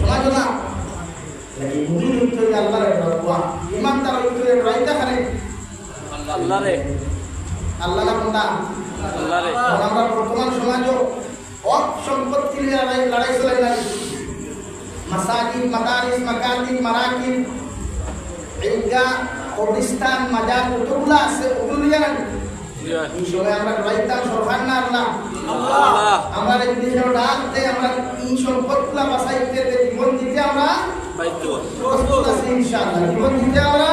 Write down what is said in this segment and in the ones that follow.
সমাজ না লাগি মুমিন হইতে আল্লাহর রাখবা ইমানদার হইতে রাইতা খানে আল্লাহ রে আল্লাহ না কোনটা আমরা বর্তমান সমাজও অপ সম্পত্তি লড়াই লড়াই চলে নাই। মাসাজিদ মাদারিস মাকাতিব মারাকিব ঈদগাহ কবরিস্তান মাজার কতগুলো আছে ওগুলো নিয়ে না এই সময় আমরা লড়াইতাম সরকার না আল্লাহ। আমরা বাঁচাইতে জীবন দিতে আমরা প্রস্তুত আছি ইনশাআল্লাহ জীবন দিতে আমরা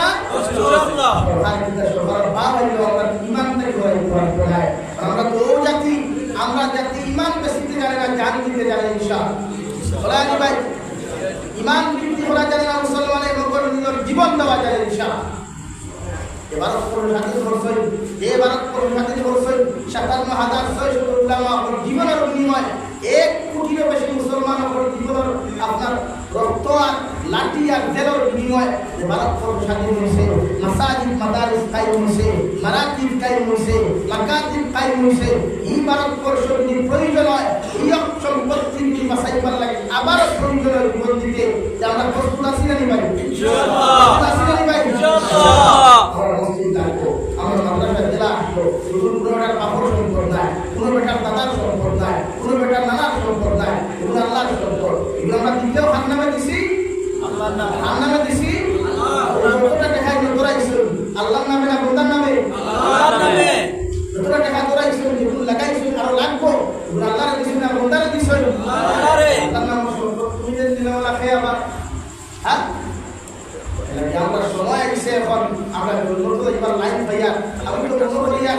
সরকার কিন্তু সরকার ভাব হইল আমরা ইমানদারি করে করে আমরা তো জাতি আমরা জাতি ইমান বেশিতে জানে না জান দিতে জানে ইনশাআল্লাহ বলা ভাই ইমান বৃদ্ধি করা জানে না মুসলমানের মকর নিজের জীবন দেওয়া জানে ইনশাআল্লাহ এবার কোন এবার সাথী করছেন সাতান্ন হাজার ছয়শো উল্লামা জীবনের বিনিময় এক কোটিরও বেশি মুসলমান ওপর জীবনের আপনার রক্ত আর লাঠি আর জেলের বিনিময় কোন সাথী হয়েছে মাসাজিদ মাদারিস কায়েম হয়েছে মারাকিব কায়েম হয়েছে মাকাতিব কায়েম হয়েছে এই ভারতবর্ষ যদি প্রয়োজন হয় এই সম্পত্তি যদি লাগে। আবার প্রয়োজন দিতে যে আমরা প্রস্তুত আছি না নি ভাই? না নি ভাই? মসজিদ লাগবো আমরা মাদ্রাসা জেলা কোনো বেটার কাপড় সম্পদ নাই কোনো বেটার দাদার সম্পদ নাই কোনো বেটার নানার সম্পদ নাই এগুলো আল্লাহর সম্পদ। এগুলো আমরা দ্বিতীয় হাত নামে। দিছি হাত নামে দিছি যতটা দেখাই দৌড়াইছিল আল্লাহর নামে না বন্দার নামে? যতটা দেখা দৌড়াইছিল যেগুলো লাগাইছিল আরও লাগবো। এগুলো আল্লাহর দিছিল না বন্দারে দিছিল আল্লাহর। নাম সম্পদ। তুমি যে দিলে ওলা আবার। হ্যাঁ? আমরা সময় এসে এখন। আমরা নতুন এবার লাইন পাইয়া আমি তো করিয়া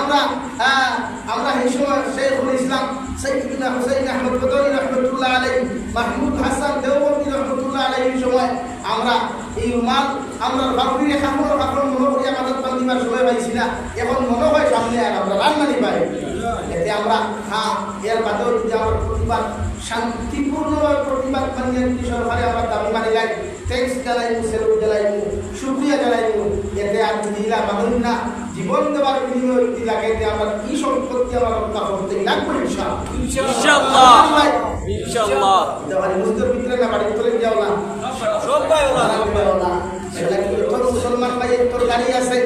আমরা আহ, আমরা এই সময় শেখুল ইসলাম সৈয়দনা হুসাইন আহমদ বদরি রহমতুল্লাহ আলাই মাহমুদ হাসান দেওবন্দি রহমতুল্লাহ এই সময় আমরা এই মাল আমরা বাবুরি খামর খামর মনে করিয়া মাদত বান্দিবার সময় পাইছি না। এখন মনে হয় সামনে আর আমরা রান্নানি পাই। এতে আমরা হ্যাঁ এর বাদেও যদি আমার প্রতিবাদ শান্তিপূর্ণভাবে প্রতিবাদ মানিয়ে সরকারে আমরা দাবি মানি লাই ট্যাক্স জ্বালাইমু সেলুট জ্বালাইমু সুক্রিয়া জ্বালাইমু এতে আর যদি ইলা মানুষ না জীবন দেওয়ার বিনিময়ে যে আমরা কি সম্পত্তি আমরা রক্ষা করতে লাগবে মুসলমান ভাই তোর গাড়ি আছে?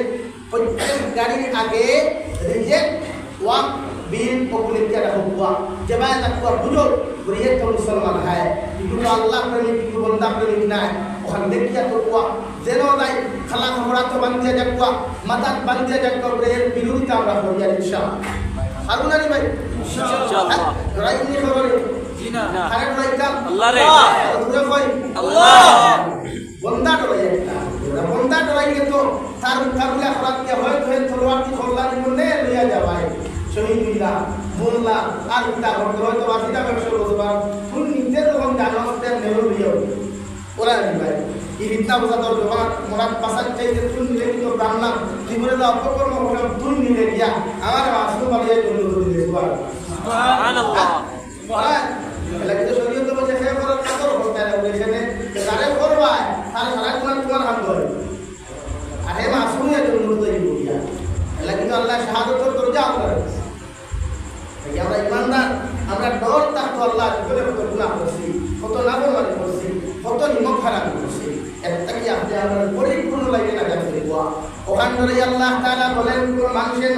প্রত্যেক গাড়ির আগে রিজেক্ট ওয়াক বিল পপুলিটি একটা হুকুয়া। যেভাবে তাকুয়া বুঝো তো মুসলমান হয়। কিন্তু আল্লাহ প্রেমিক কিন্তু বন্দা প্রেমিক নাই। ওখানে দেখিয়া তো কুয়া যেন নাই খালা খবরা তো বান্ধিয়া যাকুয়া মাতাত বান্ধিয়া যাকুয়া বলে এর বিরোধিতা আমরা করিয়া ইনশাআল্লাহ হারুন আলী ভাই ইনশাআল্লাহ। রাই নি খবরে আরে হয় মনে বিদ্যা বোঝা তোর জমা মোরা পাশার চাইতে তুল নিলে কিন্তু ব্রাহ্মণ জীবনে যা অপকর্ম করে তুল নিলে গিয়া আমার আসল পালিয়ে তুল দিলে সুবহানাল্লাহ। এলাকি তো শরীয়ত বলছে হে করার কাতর হতে এখানে তারে করবা তারে সারা তোমার হাত ধরে আর হে মাসুমি আছে উন্নত তৈরি করিয়া এলাকি তো আল্লাহ শাহাদত দরজা আমরা এই আমরা ইমানদার আমরা ডর থাকতো আল্লাহ করে কত গুণা করছি কত নাগরমানি করছি কত নিমক খারাপ করছি একটা কি আপনি আমরা পরিপূর্ণ লাগে না যাচ্ছে গোয়া ওখান আল্লাহ তাআলা বলেন কোন মানুষের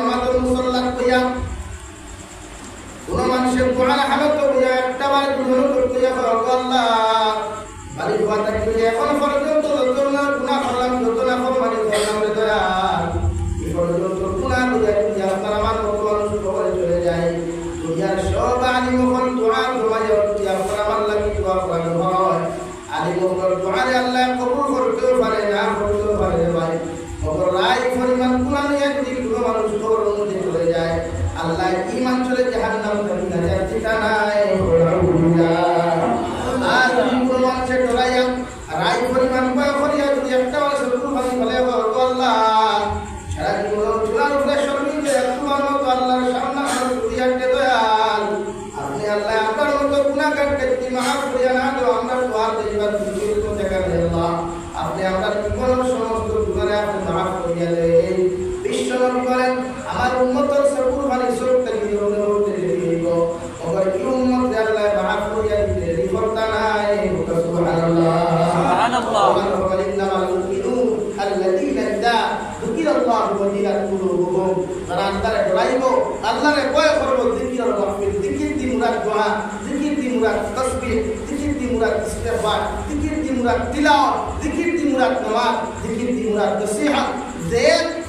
আল্লাহরে ভয় করব জিকির মাহফিল জিকির দি মুরাদ দোয়া জিকির দি মুরাদ তাসবিহ জিকির দি মুরাদ ইস্তেগফার জিকির দি মুরাদ তিলাওয়াত জিকির দি মুরাদ নামাজ জিকির দি মুরাদ নসিহত। যে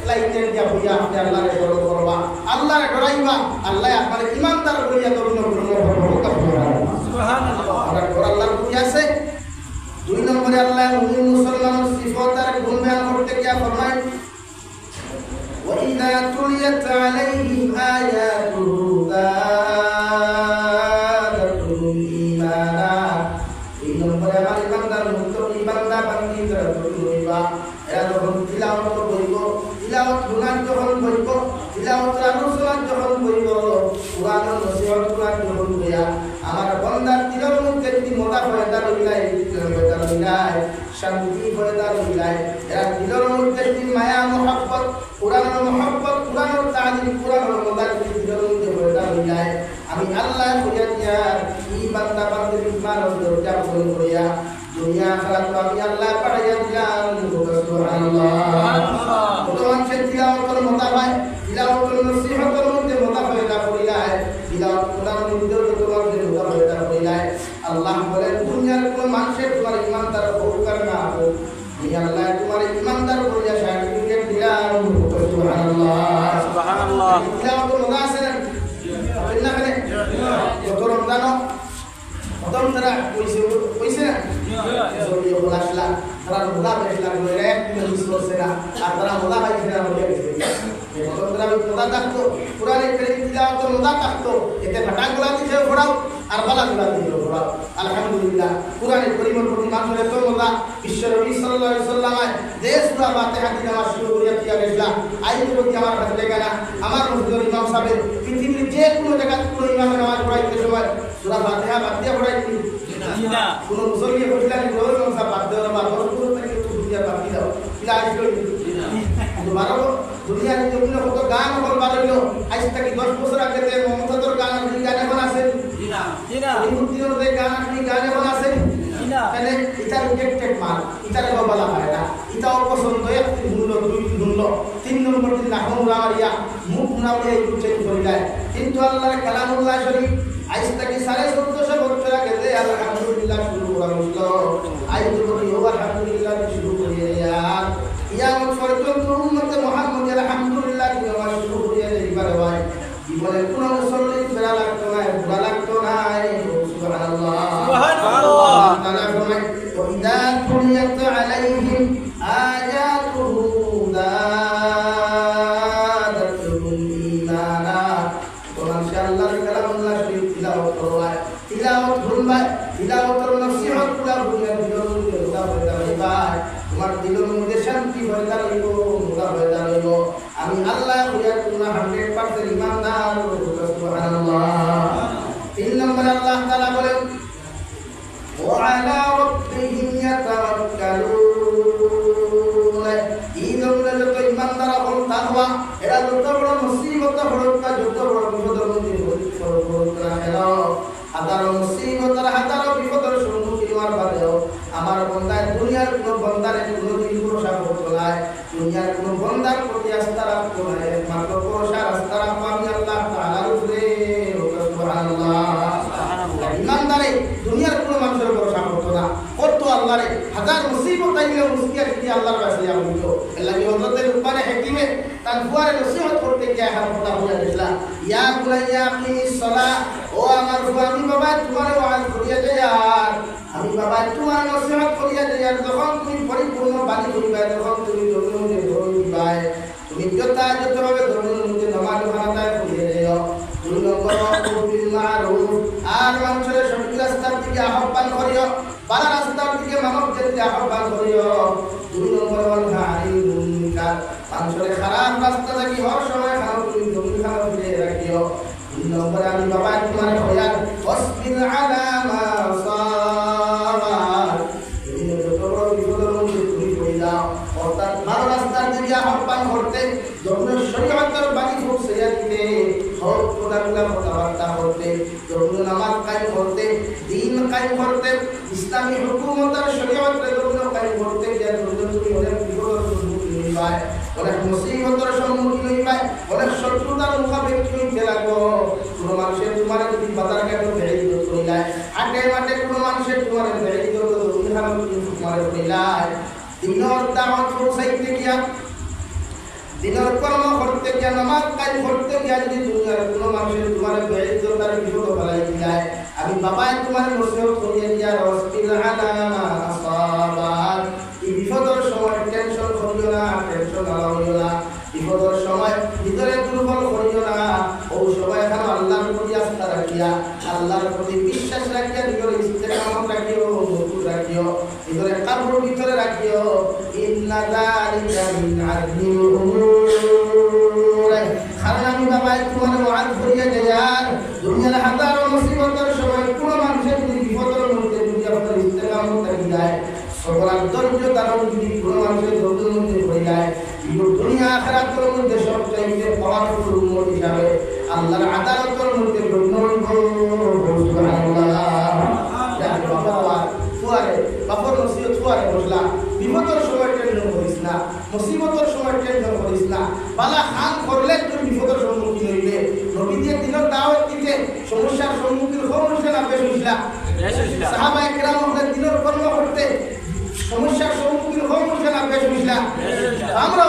লাইনের দিয়া হইয়া আপনি আল্লাহরে বড় করবা। আল্লাহরে ডরাইবা আল্লাহ আপনার ইমানদার করিয়া তরুণ আল্লাহর প্রতি আছে। দুই নম্বরে আল্লাহ মুমিন মুসলমানের সিফত আর গুণ করতে গিয়া ফরমায় وإذا تليت عليهم آياته লইলাই আমি আল্লাহ কইয়া দিয়া এই বান্দা বান্দির ইমান ও দরজা পূরণ করিয়া দুনিয়া আখিরাত আমি আল্লাহ পাঠাইয়া দিলাম সুবহানাল্লাহ কত মানুষের তিলাওয়াতের মোতাবাই তিলাওয়াতের নসিহতের মধ্যে মোতাবাইদা করিলাই তিলাওয়াত কোরআন মধ্যে কত মানুষের মোতাবাইদা করিলাই আল্লাহ বলেন দুনিয়ার কোন মানুষের তোমার ইমানদার উপকার না হোক আমি আল্লাহ তোমার ইমানদার করিয়া সার্টিফিকেট দিলাম সুবহানাল্লাহ সুবহানাল্লাহ তিলাওয়াতের মজা আছে না আপনি না মানে কত রমজানও প্রথম তারা মোলা বেশলা করে আর তারা মোলা পাইছে হয়ে গেছে মোলা থাকতো মোলা থাকতো এতে ফাটাগুলা দিছে পড়াও আর দিছে পড়াও আলহামদুলিল্লাহ কোরআনে করিমের প্রতি মানুষের বিশ্ব নবী সাল্লাল্লাহু আলাইহি সাল্লাম যে সূরা ফাতিহা দিয়ে আমার শুরু করিয়া দিয়া গেছলা। আইন প্রতি আমার কাছে লেগে না। আমার মসজিদের ইমাম সাহেব পৃথিবীর যে কোনো জায়গা কোনো ইমামের নামাজ পড়াইতে সময় সূরা ফাতিহা বাদ দিয়া পড়াইতে না। কোনো বাদ বা দুনিয়া বাকি দাও। এটা করি কত গান হল আজ থেকে দশ বছর আগে মমতাজর গান গান এখন কিন্তু আল্লাহর কালামুল্লাহ শরীফ আজ থেকে সাড়ে চোদ্দশো বছর আগে যে নসিহত গুলা বুঝিয়া দিলের মধ্যে মুদা হয়ে দাঁড়াইবায় তোমার দিলের মধ্যে শান্তি হয়ে দাঁড়াইব মুদা হয়ে দাঁড়াইব আমি আল্লাহ হইয়া তোমরা হান্ড্রেড পার্সেন্ট ইমানদার সুবহানাল্লাহ তিন নম্বরে আল্লাহ তাআলা বলেন وعلى ربهم يتوكلون এই ধরনের যত ইমানদারা হল তাকওয়া এরা যত বড় আমার বন্দায় দুনিয়ার কোন বন্দার কোনোদিন ভরসা করতো না দুনিয়ার কোন বন্দার প্রতি আস্থা রাখতো না একমাত্র ভরসা আস্থা রাখব আমি আল্লাহ তাআলার উপরে ইমানদারে দুনিয়ার কোনো মানুষের ভরসা করতো না। করতো আল্লাহরে হাজার মুসিবত আইলে মুসকিয়া কি আল্লাহর কাছে যাব আল্লাহ কি হযরত লুকমান হাকিমে তার নসিহত করতে গিয়ে হাত ইয়া বুলাইয়া দুই নম্বর আর মানুষের সঠিক আহ্বান করিও, বালা রাস্তার দিকে মানব জাতিকে আহ্বান দুই নম্বর হারি খারাপ রাস্তা থেকে হর সময় তুমি জমি খারাপ ফিরে রাখিও তিন আমি বাবা তোমার হয়ার অসবির আলা মা তুমি যত বড় তুমি যাও। অর্থাৎ ভালো রাস্তার দিকে আহ্বান করতে, যখন শরীয়তের বাণী পৌঁছে দিতে হক খোদাগুলা কথাবার্তা করতে, যখন নামাজ কায়েম করতে, দিন কায়েম করতে, ইসলামী হুকুমতের শরীয়তের কায়েম করতে যে তুমি অনেক বিপদের সম্মুখীন অনেক মুসিবতের সম্মুখীন হইবাই অনেক শত্রুতার মুখাপেক্ষি হইতে লাগবো। কোনো মানুষের তোমার যদি বাজার ঘাটে বেড়ে দিত কইলাই আটে মাঠে কোনো মানুষের তোমার বেড়ে দিত দুনিয়ার কিন্তু তোমার দিনর গিয়া, দিনের কর্ম করতে গিয়া, নামাজ কাজ করতে গিয়া যদি দুনিয়ার কোনো মানুষের তোমার বেড়িত তার বিপদ ফেলাই দিলায়। আমি বাবাই তোমার নসিহত করিয়ে দিয়া আসাবাত এই বিপদের সময় টেনশন করিও না টেনশন আলাইও না বিপদের সময় ভিতরে দুর্বল করিও না। ও সময় এখন আল্লাহর প্রতি আস্থা রাখিয়া, আল্লাহর প্রতি বিশ্বাস রাখিয়া ভিতরে ইস্তেকামত রাখিও নতুন রাখিও, ভিতরে কাপড় ভিতরে রাখিও। ইন্না যালিকা মিন আযমিল উমুর। কারণ আমি বাবা তোমার ওয়াজ করিয়া যাই দুনিয়ার হাজারো মুসিবতের আখেরাতের মধ্যে সব চাইতে পাওয়ারফুল উম্মত হিসাবে আল্লাহর আদালতের মধ্যে গণ্য সম্মুখীন হইবে নবী দিয়ে দিনের দাওয়াত সমস্যার সম্মুখীন হওয়া না বেশ হইসলা। সাহাবা একরাম আমাদের দিনের কর্ম করতে সমস্যার সম্মুখীন হওয়া হইছে না বেশ হইসলা বেশ হইসলা। আমরা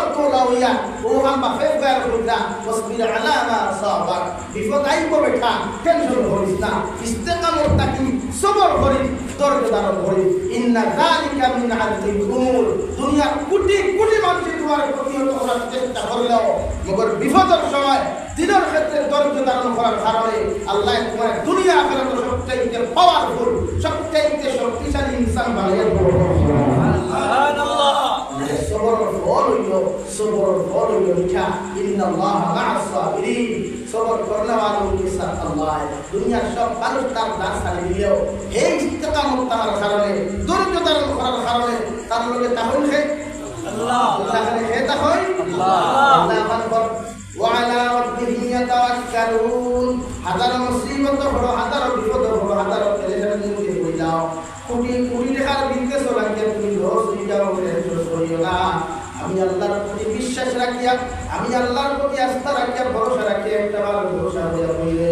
লাউইয়া ও হাম বাফে গার কইরা ওয়াসবির আলা মা বিপদ আইব বেটা টেনশন করিস না। ইস্তেকামত থাকি সবর করি ধারণ করি। ইন্না যালিকা মিন আযমিল উমুর দুনিয়া কোটি কোটি মানুষ তোমার প্রতিহত করার চেষ্টা করলেও, মগর বিপদের সময় দিনের ক্ষেত্রে ধৈর্য ধারণ করার কারণে আল্লাহ তোমার দুনিয়া আখেরাত সবচাইতে পাওয়ারফুল সবচাইতে শক্তিশালী ইনসান বানিয়ে করইও সবর করইও লিখা ইন্নাল্লাহ মা'আস সাবিরিন সবর করনে ওয়ালাদেরকে সাথ আল্লাহ দুনিয়ার সব মানুষ তার রাস্তা দিলেও এই ইস্তেকামত তার কারণে ধৈর্য করার কারণে তার লগে তাহল হে? আল্লাহ। আল্লাহ হে তাহল? আল্লাহ। আল্লাহ আকবার ওয়া আলা ইয়াতাওয়াক্কালুন। হাজার মুসিবত বড় হাজার বিপদ আমি আল্লাহর প্রতি বিশ্বাস রাখিয়া আমি আল্লাহর প্রতি আস্থা রাখিয়া ভরসা রাখিয়া একটা ভালো ভরসা হইয়া হইলে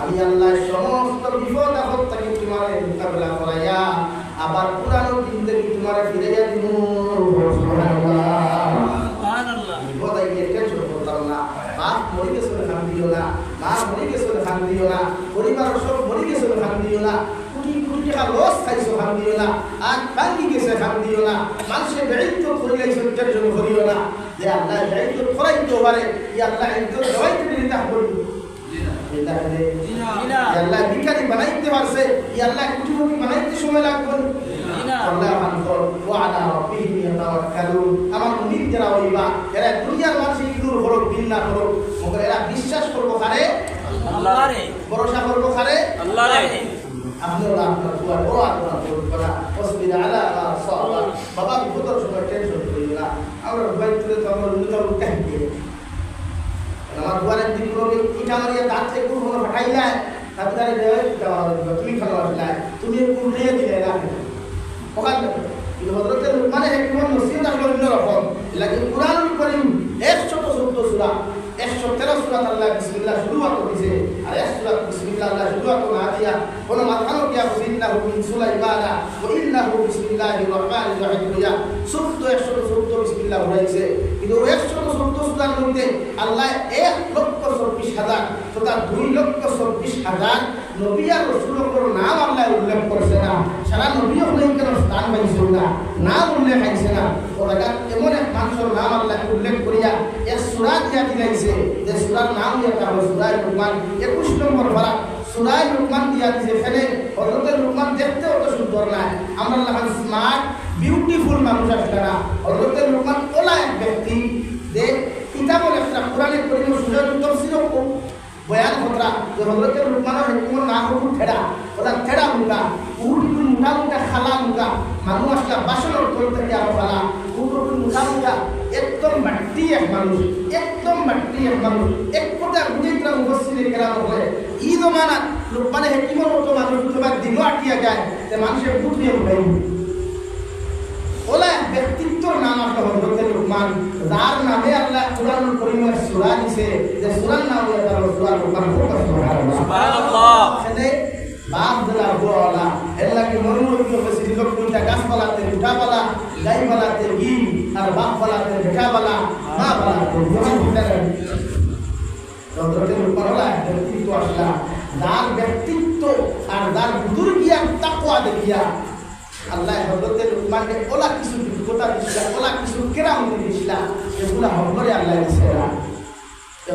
আমি আল্লাহর সমস্ত বিপদ আপদ থেকে তোমার মোকাবেলা করাইয়া আবার পুরানো জিন্দগি তোমার ফিরাইয়া দিব। বিপদ টেনশন করতাম না। বাপ মরে গেছে খান দিও না মা মরে গেছে বলে খান দিও না পরিবার সব মরে গেছে বলে খান দিও না। কোটি টাকা লস খাইছো খান দিও না আর গেছে খান দিও না মানুষের বেড়িত করে গেছে টেনশন করিও না। যে আল্লাহ বেড়িত করাইতে পারে ই আল্লাহ ইজ্জত দেওয়াইতে দিলে তা করি এটা হলে জিনা। আল্লাহ ভিখারি বানাইতে পারছে ই আল্লাহ কুটিপতি বানাইতে সময় লাগবে। আল্লাহ মানকর ওয়ালা রাব্বিহিম ইয়াতাওয়াক্কালুন। আমার মুনিব যারা হইবা এরা দুনিয়ার মানুষ ইদুর হলো বিন্না হলো? মগর এরা বিশ্বাস করব কারে? আল্লাহ রে ভরসা করব কারে? আল্লাহ রে আপনারা আপনার দুয়ার বড় আপনার করব না অসুবিধা আলা মা সাবা বাবা বিপদের সময় টেনশন করিও না আমরা বাইক তুলে তো আমরা লুকা লুকা দিয়ে। আমার দুয়ারের দিন কোনো ইটা মারিয়া দাঁত থেকে কোনো ফাটাই যায় তাতে তারে দেওয়া ইটা মারা তুমি খালো আসলাই তুমি কোন নিয়ে দিলে না ওখানে কিন্তু হজরতের মানে একদম নসিহত আসলে অন্যরকম লাগে কোরআন করিম একশো চোদ্দ সুরা একশো তেরো সুরা আল্লাহ বিসমিল্লাহ শুরুয়াত করেছে আর এক বিসমিল্লাহ আল্লাহ শুরুয়াত না দিয়া কোনো মাথানো দিয়া ইন্নাহু মিন সুলাইমানা? ওয়া ইন্নাহু বিসমিল্লাহির রহমানির রহিম দিয়া। চোদ্দ একশো চোদ্দ বিসমিল্লাহ হয়েছে। কিন্তু একশো চোদ্দ সুরার মধ্যে আল্লাহ এক লক্ষ চব্বিশ হাজার তথা দুই লক্ষ চব্বিশ হাজার নবী আর রসুলের নাম আল্লাহ উল্লেখ করছে না। সারা নবী কেন স্থান পাইছিল না? নাম উল্লেখ আইছে না। ওরা এমন এক মানুষের নাম আল্লাহ উল্লেখ করিয়া এক সুরা দিয়া দিলাইছে। যে সুরার নাম এটা সুরায় লুকমান একুশ নম্বর ভাড়া সুরায় লুকমান দিয়া দিছে, ফেলে হজরতের লুকমান দেখতে অত সুন্দর না। আমরা লাগান স্মার্ট বিউটিফুল মানুষ আসলে না হজরতের লুকমান ওলা এক ব্যক্তি, যে কিতাবল একটা কোরআনে করিম সুরায় তফসির বয়ান হতরা যে হজরতের লুকমানের হেকুমর না হবু ঠেড়া ওটা ঠেড়া মুগা উহুটি মুঠা মুঠা খালা মুগা মানুষ আসলা বাসনের তল থেকে আরও খালা উহুটি মুঠা মুগা একদম মাটি এক মানুষ একদম মাটি এক মানুষ এক কথা গুজিত্রা মুবসিরে কেরাম হয় ই জমানা লুকমানে হেকিমর মতো মানুষ তোমার দিনও আটিয়া যায় যে মানুষের বুট নিয়ে উঠাই ওলা ব্যক্তিত্বর নাম আপনার হজরতের লুকমান। যার নামে আল্লাহ কুরআন করিমের সূরা দিছে যে সূরার নাম হলো তার সূরা লুকমান সুবহানাল্লাহ। সুবহানাল্লাহ বাপ দিলা গোলা এল্লা কি মরমুর কি বেশি কোনটা গাছ পালাতে উঠা পালা গাই পালাতে গি আর বাপ পালাতে বেটা পালা মা পালাতে জোহান ভিতরে চন্দ্রকে হলা ব্যক্তিত্ব আসলা যার ব্যক্তিত্ব আর যার বুজুর্গিয়া তাকওয়া দেখিয়া, আল্লাহ হযরতের লুকমানকে ওলা কিছু কথা দিছিলা, ওলা কিছু কেরামতি দিছিলা এগুলা হবরে আল্লাহ দিছিলা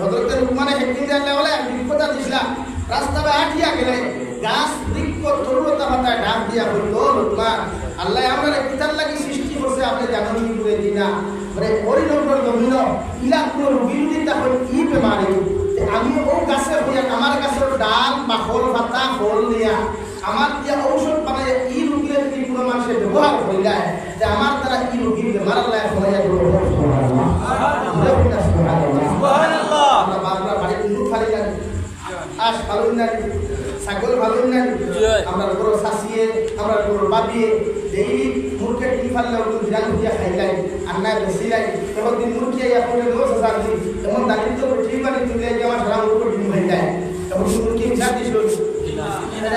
হজরতের লুকমানে হেকিম আল্লাহ বলে একদিন কথা দিছিলা রাস্তায় আটিয়া গেলে গাছ বৃক্ষ তরুণতা মাথায় আমরা কিতার লাগি সৃষ্টি করছে আপনি জানেন কি করে দিনা মানে ওই নম্বর জমিন ইলা কোন বিরোধিতা হল ই বেমারি আমি ও গাছে হইয়া আমার গাছের ডাল বাখল পাতা ফল দিয়া আমার দিয়া ঔষধ বানাই ই রোগীর যদি কোনো মানুষের ব্যবহার হইলায় যে আমার দ্বারা ই রোগীর বেমার বাড়ি আস ভালো জানি ছাগল ভালো জয়। আমরা গরু শাসিয়ে আমরা গরু বাবিয়ে এই মুরকে কি ফাল্লা উঠু বিরান দিয়া খাইলাই আন্না বসিলাই এবং দিন মুরকে ইয়া করে লো সাজানছি এবং দালিল তো ঠিক মানে তুলে গিয়ে আমার সারা মুরকে ডিম হয়ে যায়। এবং মুরকে হিসাব দিছিল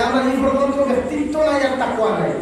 আমরা এই পর্যন্ত ব্যক্তিত্ব নাই আর তাকুয়া নাই।